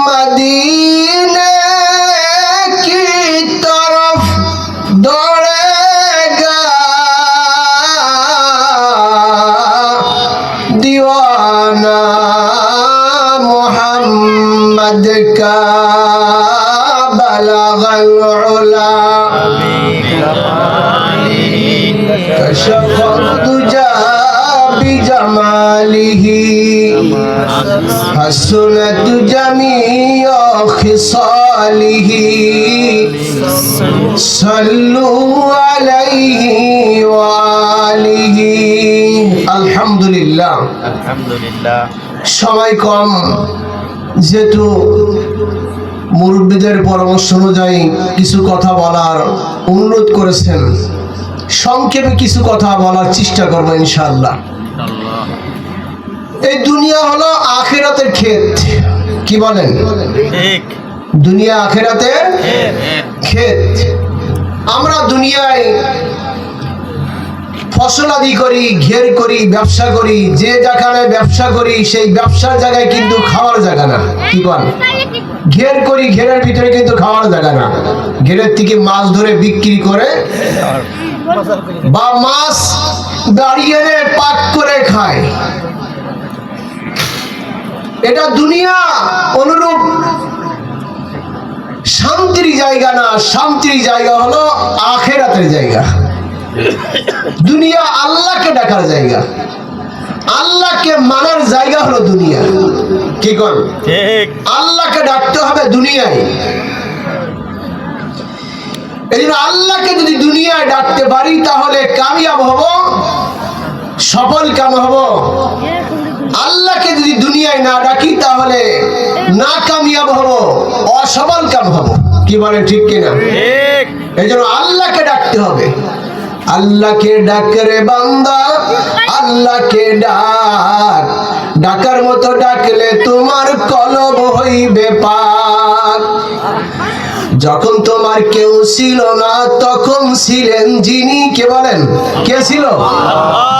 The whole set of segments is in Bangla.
মদিনে কি তরফ দৌড়ে দিওয়ানা মোহাম্মদ কা بلغ حسنت جميع خصاله صلوا عليه وآله الحمد لله আলহামদুলিল্লাহ সময় কম যেহেতু মুরব্বীদের পরামর্শ অনুযায়ী কিছু কথা বলার অনুরোধ করেছেন সংক্ষেপে কিছু কথা বলার চেষ্টা করবো ইনশাআল্লাহ এই দুনিয়া হলো আখেরাতের ক্ষেত। কি বলেন? দুনিয়া আখেরাতের ক্ষেত। আমরা দুনিয়ায় ফসলাদি করি ঘের করি ব্যবসা করি যে যেখানে ব্যবসা করি সেই ব্যবসার জায়গায় কিন্তু খাওয়ার জায়গা না। কি বল? ঘের করি ঘেরের ভিতরে কিন্তু খাওয়ার জায়গা না। ঘেরের থেকে মাছ ধরে বিক্রি করে বা মাছ দাঁড়িয়ে পাক করে খায়। এটা দুনিয়া অনুরূপ। শান্তির জায়গা না শান্তির জায়গা হলো আখেরাতের জায়গা। দুনিয়া আল্লাহকে ডাকার জায়গা। আল্লাহকে মানার জায়গা হলো দুনিয়া। কি কর আল্লাহকে ডাকতে হবে দুনিয়ায়। এই জন্য আল্লাহকে যদি দুনিয়ায় ডাকতে পারি তাহলে কামিয়াব হব সফল কাম হব। দুনিয়ায় না ডাকি তাহলে না কামিয়াব হব অসবল কাম হব। কি বলে ঠিক কিনা? এই জন্য আল্লাহকে ডাকতে হবে। আল্লাহকে ডাক রে বান্দা আল্লাহকে ডাক। ডাকার মতো ডাকলে তোমার কলব হইবে পাক। যখন তোমার কেউ ছিল না, তখন ছিলেন যিনি, কে বলেন? কে ছিল?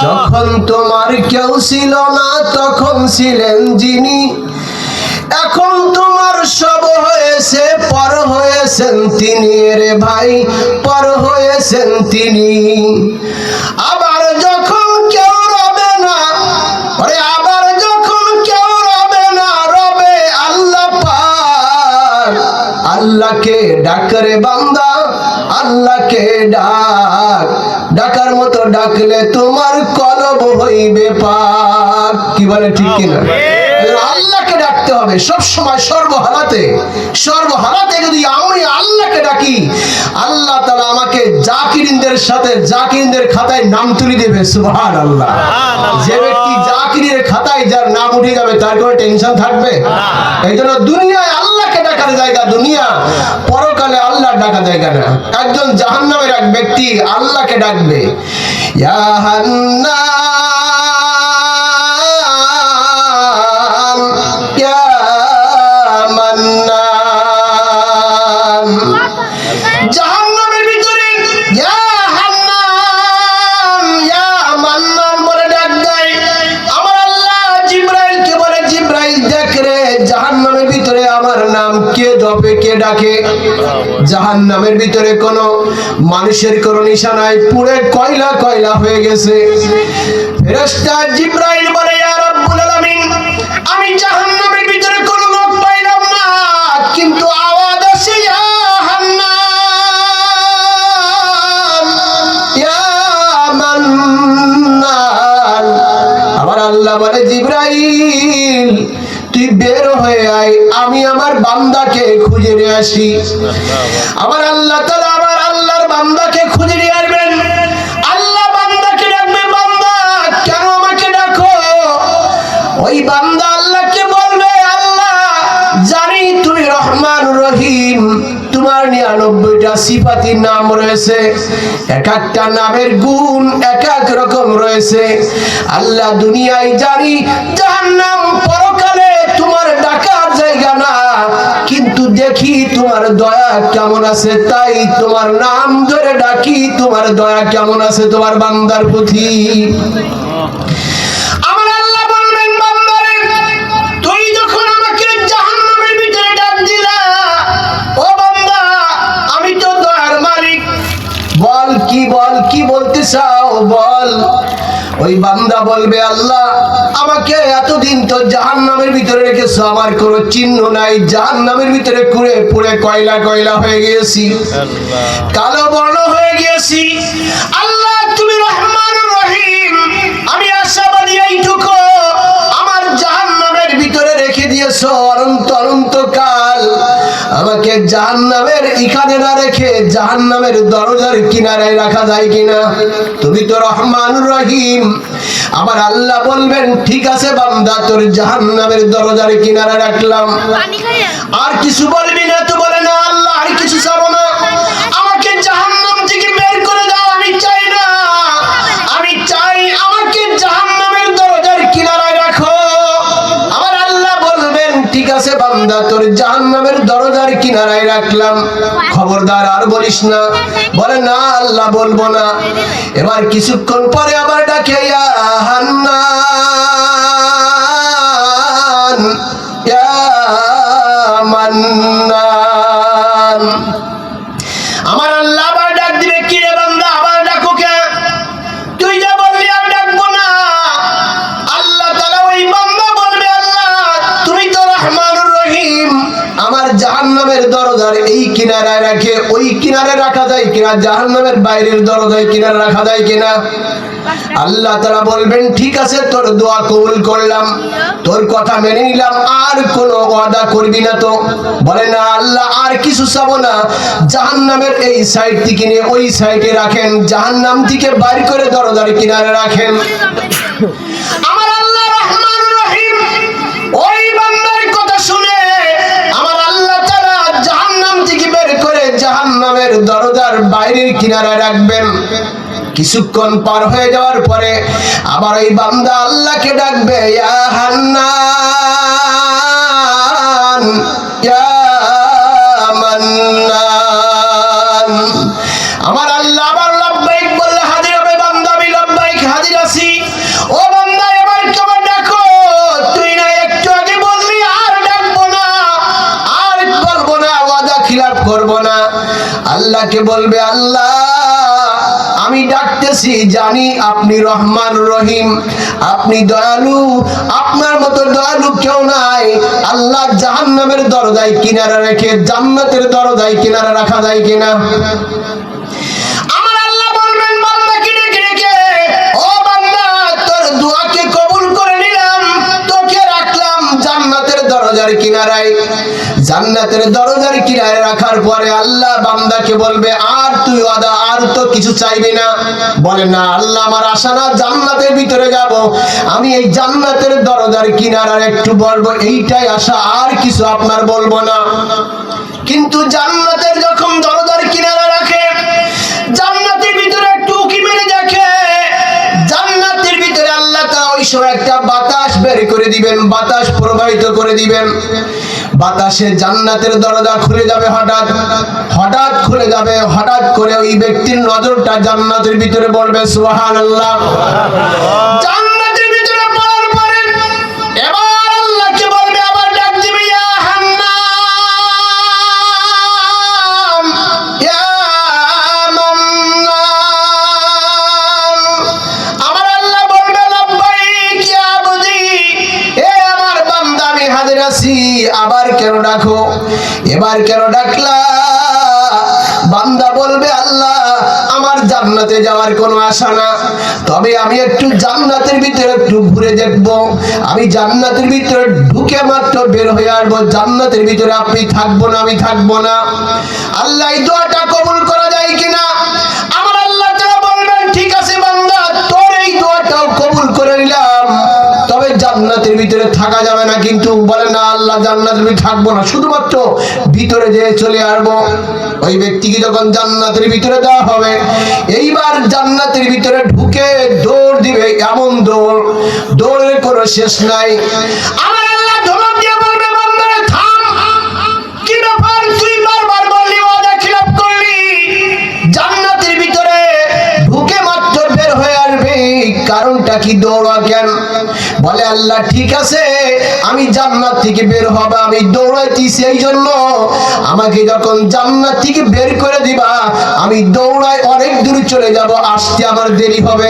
যখন তোমার কেউ ছিল না, তখন ছিলেন যিনি। এখন তোমার সব হয়েছে, পর হয়েছেন তিনি রে ভাই, পর হয়েছেন তিনি। আবার আল্লাহকে ডাকরে বান্দা আল্লাহকে ডাক। ডাকার মতো ডাকলে তোমার কলব হইবে পাক। কি বলে ঠিক কিনা? আল্লাহকে ডাকতে হবে। সব সময় সর্বহালাতে সর্বহালাতে যদি আমি আল্লাহকে ডাকি আল্লাহ তাআলা আমাকে জাকিরিনদের সাথে জাকিরিনদের খাতায় নাম তুলে দেবে সুবহান আল্লাহ যে ব্যক্তি জাকিরের খাতায় যার নাম উঠে যাবে তার কোনো টেনশন থাকবে? এই জন্য দুনিয়ায় ডাকার জায়গা দুনিয়া, পরকালে আল্লাহ ডাকা জায়গা না। একজন জাহান্নামের এক ব্যক্তি আল্লাহকে ডাকবে, ইয়া জাহান্নামের ভিতরে কোনো মানুষের কোনো নিশানায় পুড়ে কয়লা কয়লা হয়ে গেছে। ফেরেশতা জিব্রাইল বলে, ইয়া রাব্বুল আলামিন, আমি ভিতরে লোক পাইলাম না, কিন্তু আওয়াজ আসে, ইয়া মান্নান। আল্লাহ বলে, জিব্রাইল, তুই বের হয়ে আয়, আমি আমার বান্দাকে খুঁজে নিয়ে আসি। বান্দা আল্লাহকে বলবে, আল্লাহ, জানি তুমি রহমান রহিম। তোমার নিরানব্বইটা নাম রয়েছে, এক একটা নামের গুণ এক এক রকম রয়েছে। আল্লাহ দুনিয়ায় জানি জাহান্নাম পরকালে তোমার ডাকার জায়গা না, কিন্তু দেখি তোমার দয়া কেমন আছে, তাই তোমার নাম ধরে ডাকি, তোমার দয়া কেমন আছে তোমার বান্দার প্রতি। বলবে আল্লাহ আমাকে এতদিন তো জাহান্নামের ভিতরে রেখেছো আমার কোনো চিহ্ন নাই। জাহান্নামের ভিতরে কুড়ে পুড়ে কয়লা কয়লা হয়ে গিয়েছি। কালো বর্ণ হয়ে গিয়েছি। আল্লাহ তুমি রহমান রহিম। আমি আশাবাদী এইটুকু। আমার জাহান্নামের ভিতরে রেখে দিয়েছ অনন্ত অনন্ত কাল আমাকে জাহান্নামের এখানে না রেখে জাহান্নামের দরজার কিনারায় রাখা যায় কিনা? তুমি তো রহমান রহিম। আবার আল্লাহ বলবেন ঠিক আছে বান্দা তোর জাহান্নামের দরজার কিনারা রাখলাম। আর কিছু বলবি আছে বান্দা, তোর জাহান্নামের দরজার কিনারায় রাখলাম। খবরদার আর বলিস না। বলে, না, আল্লাহ বলব না। এবার কিছুক্ষণ পরে আবার ডাকে, ইয়া জাহান্নামের দরজার এই কিনারায় রাখে, ওই কিনারে রাখা যায় কিনা, জাহান্নামের বাইরের দরজায় কিনারে রাখা যায় কিনা? আল্লাহ তারা বলবেন, ঠিক আছে, তোর দোয়া কবুল করলাম, তোর কথা মেনে নিলাম, আর কোনো ওয়াদা করবি না তো। বলে, না, আল্লাহ, আর কিছু চাবো না। জাহান্নামের এই সাইড থেকে নিয়ে ওই সাইডে রাখেন, জাহান্নাম থেকে বাইর করে দরজার কিনারে রাখেন। বাইরের কিনারায় রাখবেন কিছুক্ষণ পার হয়ে যাওয়ার পরে আবার ওই বান্দা আল্লাহকে ডাকবে হাজির আছি। ও ডাকো? তুই না একটু আগে আর ডাকবো না, আর খিলাফ করব না। আল্লাহকে বলবে, আল্লাহ, আমি ডাকতেছি, জানি আপনি রহমান রহিম। আপনি দয়ালু, আপনার মতো দয়ালু কেউ নাই। আল্লাহ জাহান্নামের দরজায় কিনারা রেখে, জান্নাতের দরজায় কিনারা রাখা যায় কিনা? দরজার কিনারায়, জান্নাতের দরজার কিনারে রাখার পরে আল্লাহ বান্দাকে বলবে, আর তুই আদা আর তো কিছু চাইবি না। বলে, না, আল্লাহ আমার আশা না, জান্নাতের ভিতরে যাব। আমি এই জান্নাতের দরজার কিনারার একটু বলব, এইটাই আশা, আর কিছু আপনার বলব না। কিন্তু জান্নাতের যখন দরজার কিনারা রাখে, জান্নাতের ভিতরে একটু উকি মেরে দেখে, জান্নাতের ভিতরে আল্লাহ তা ওই সময় একটা বাতাস বের করে দিবেন, বাতাস প্রবাহিত করে দিবেন। বাতাসে জান্নাতের দরজা খুলে যাবে হঠাৎ। হঠাৎ খুলে যাবে হঠাৎ করে ওই ব্যক্তির নজরটা জান্নাতের ভিতরে পড়বে সুবহানাল্লাহ। জান্নাতের আমি আবার কেন ডাকো? এবার কেন ডাকলা? বান্দা বলবে, আল্লাহ, আমার জান্নাতে যাওয়ার কোনো আশা না। তবে আমি একটু জান্নাতের ভিতরে একটু ঘুরে দেখব। আমি জান্নাতের ভিতরে ঢুকে মাত্র বের হয়ে আসব। জান্নাতের ভিতরে আপনি থাকব না, আমি থাকব না। আল্লাহ দোয়াটা ভিতরে থাকা যাবে না, কিন্তু বলে, না, আল্লাহ জান্নাতের ভিতরে থাকব না। শুধুমাত্র ভিতরে যে চলে আসব। ওই ব্যক্তিকে যখন জান্নাতের ভিতরে দেওয়া হবে, এইবার জান্নাতের ভিতরে ঢুকে দৌড় দিবে এমন দৌড়। দৌড়ের কোনো শেষ নাই। হয়ে কারণটা কি দৌড়া কেন বলে, আল্লাহ, ঠিক আছে, আমি জান্নাত থেকে বের হব, আমি দৌড়াইতি সেই জন্য আমাকে যখন জান্নাত থেকে বের করে দিবা, আমি দৌড়াই অনেক দূর চলে যাব, আসতে আমার দেরি হবে।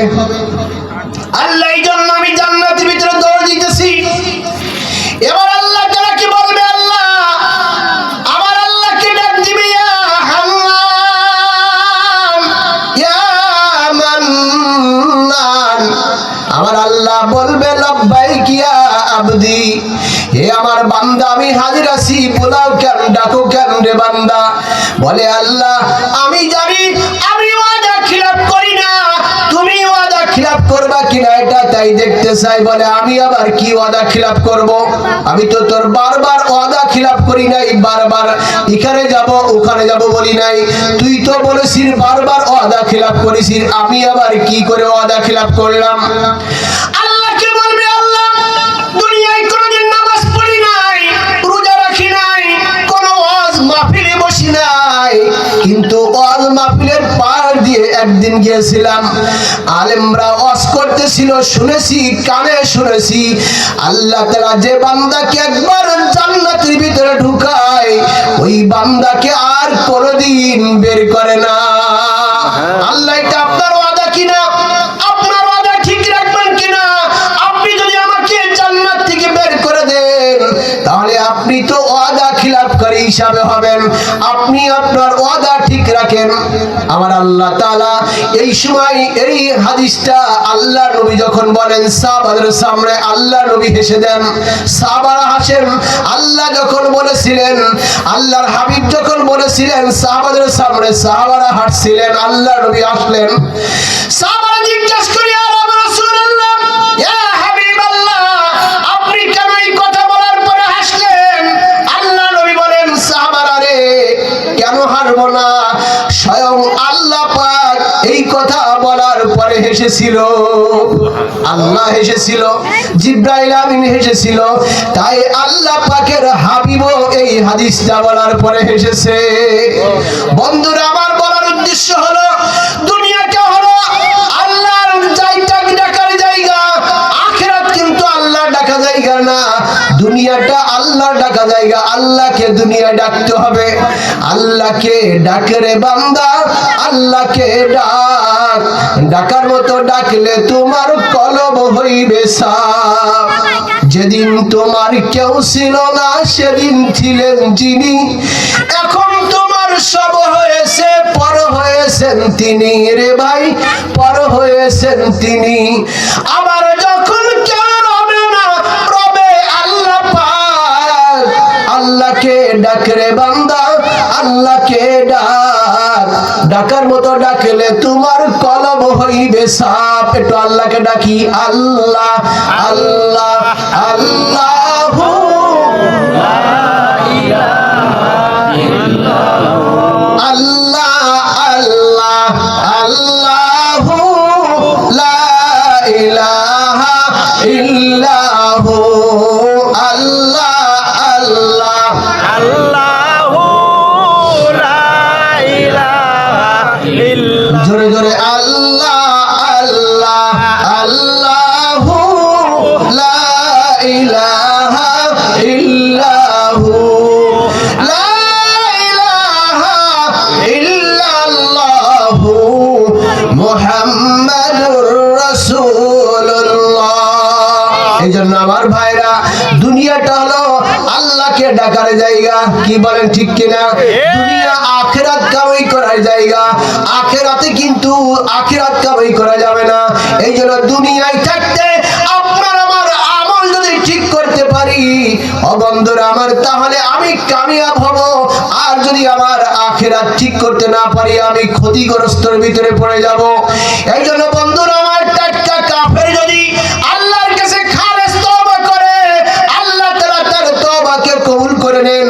আল্লাহ এই জন্য আমি জান্নাতের ভিতরে দৌড় দিতেছি। এবার আল্লাহ তারা কি বলবে, আল্লাহ? আমার ডাক দিবে আমার আল্লাহ বলবে আবদি হে আমার বান্দা, আমি হাজির আছি। কেন, ডাকো কেন রে বান্দা? বলে আল্লাহ, আমি জানি, আমি ওয়াদা করি না। তুমি ওয়াদা করবা কিনা এটা তাই দেখতে চাই। বলে, আমি আবার কি ওয়াদা করব? আমি তো তোর বারবার ওয়াদা করি নাই, বারবার এখানে যাব, ওখানে যাব বলি নাই। তুই তো বলেছিস, বারবার ওয়াদা খিলাফ করেছিস, আমি আবার কি করে ওয়াদা খিলাফ করলাম? একদিন গিয়েছিলাম আলেমরা ওয়াজ করতেছিল শুনেছি কানে শুনেছি আল্লাহ তাআলা যে বান্দাকে একবার জান্নাতের ভিতরে ঢুকায় ওই বান্দাকে আর কোনোদিন বের করে না। আল্লাহ এটা আপনার ওয়াদা কিনা? আপনার ওয়াদা ঠিক রাখবেন কিনা? আপনি যদি আমাকে জান্নাত থেকে বের করে দেন তাহলে আপনি তো ওয়াদা খিলাফকারী হিসাবে হবেন। আপনি আপনার ওয়াদা ঠিক রাখেন। আমার আল্লাহ তাআলা এই সময় এই হাদিসটা আল্লাহ নবী যখন বলেন সাহাবাদের সামনে আল্লাহ নবী হেসে দেন। সাহাবারা হাসেন, আল্লাহ যখন বলেছিলেন, আল্লাহর হাবিব যখন বলেছিলেন সাহাবাদের সামনে সাহাবারা হাসছিলেন, আল্লাহ নবী আসলেন সাহাবারা হেসেছিল। আল্লাহ হেসেছিল, জিব্রাইল আমিন হেসেছিল। তাই আল্লাহ পাকের হাবিব এই হাদিসটা বলার পরে হেসেছে। বন্ধুরা দুনিয়াটা আল্লাহ ডাকা জায়গা, আল্লাহকে দুনিয়া ডাকতে হবে। আল্লাহকে ডাকে রে বান্দা, আল্লাহকে ডাক। ডাকার মতো ডাকলে তোমার কলব হইবে সাপ। যেদিন তোমার কেউ ছিল না, সেদিন ছিলেন যিনি। এখন তোমার সব হয়েছে, পর হয়েছেন তিনি রে ভাই, পর হয়েছেন তিনি। আবার আল্লাহকে ডাক রে বান্দা, আল্লাহকে ডাক। ডাকার মতো ডাকলে তোমার কলব হইবে সাপ। একটু আল্লাহকে ডাকি, আল্লাহ আল্লাহ আল্লাহ ইল্লাহু। আল্লাহকে জায়গা, কি বলেন ঠিক কিনা? দুনিয়া আখেরাত কামাই করার জায়গা, আখেরাতে কিন্তু আখেরাত কামাই করা যাবে না। এই জন্য দুনিয়ায় থাকতে আপনার আমার আমল যদি ঠিক করতে পারি, ও বন্ধুরা আমার, তাহলে আমি কামিয়াব হব। আর যদি আমার আখেরাত ঠিক করতে না পারি, আমি ক্ষতিগ্রস্তর ভিতরে পড়ে যাব। এই জন্য বন্ধুরা করে নেন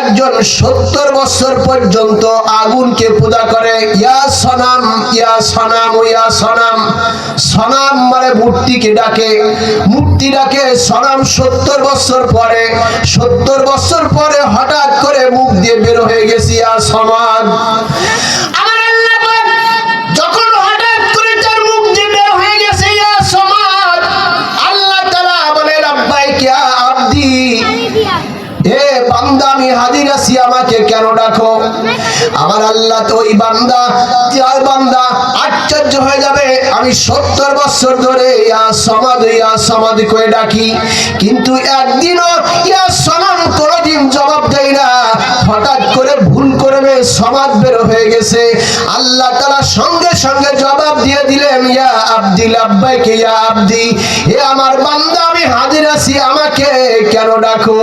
একজন সত্তর বছর পর্যন্ত আগুনকে পূজা করে, ইয়া সনাম ইয়া সনাম ইয়া সনাম। সনাম মানে মূর্তিকে ডাকে। মূর্তি ডাকে, সনাম সত্তর বছর পরে। সত্তর বছর পরে হঠাৎ করে মুখ দিয়ে বের হয়ে গেছি, ইয়া সমান বান্দা, আমি হাজির আছি, আমাকে কেন ডাকো? আমার আল্লাহ তো ওই বান্দা, যার বান্দা আশ্চর্য হয়ে যাবে। আমি সত্তর বছর ধরে ইয়া সমাদ ইয়া সমাদ করে ডাকি। কিন্তু একদিনও ইয়া সমাদ কোনোদিন জবাব দেয় না। হঠাৎ করে ভুল করবে সমাজ বের হয়ে গেছে। আল্লাহ তাআলা সঙ্গে সঙ্গে জবাব দিয়ে দিলেন, ইয়া আব্দি, লাব্বাইক, ইয়া আব্দি এ আমার বান্দা, আমি হাজির আছি, আমাকে কেন ডাকো?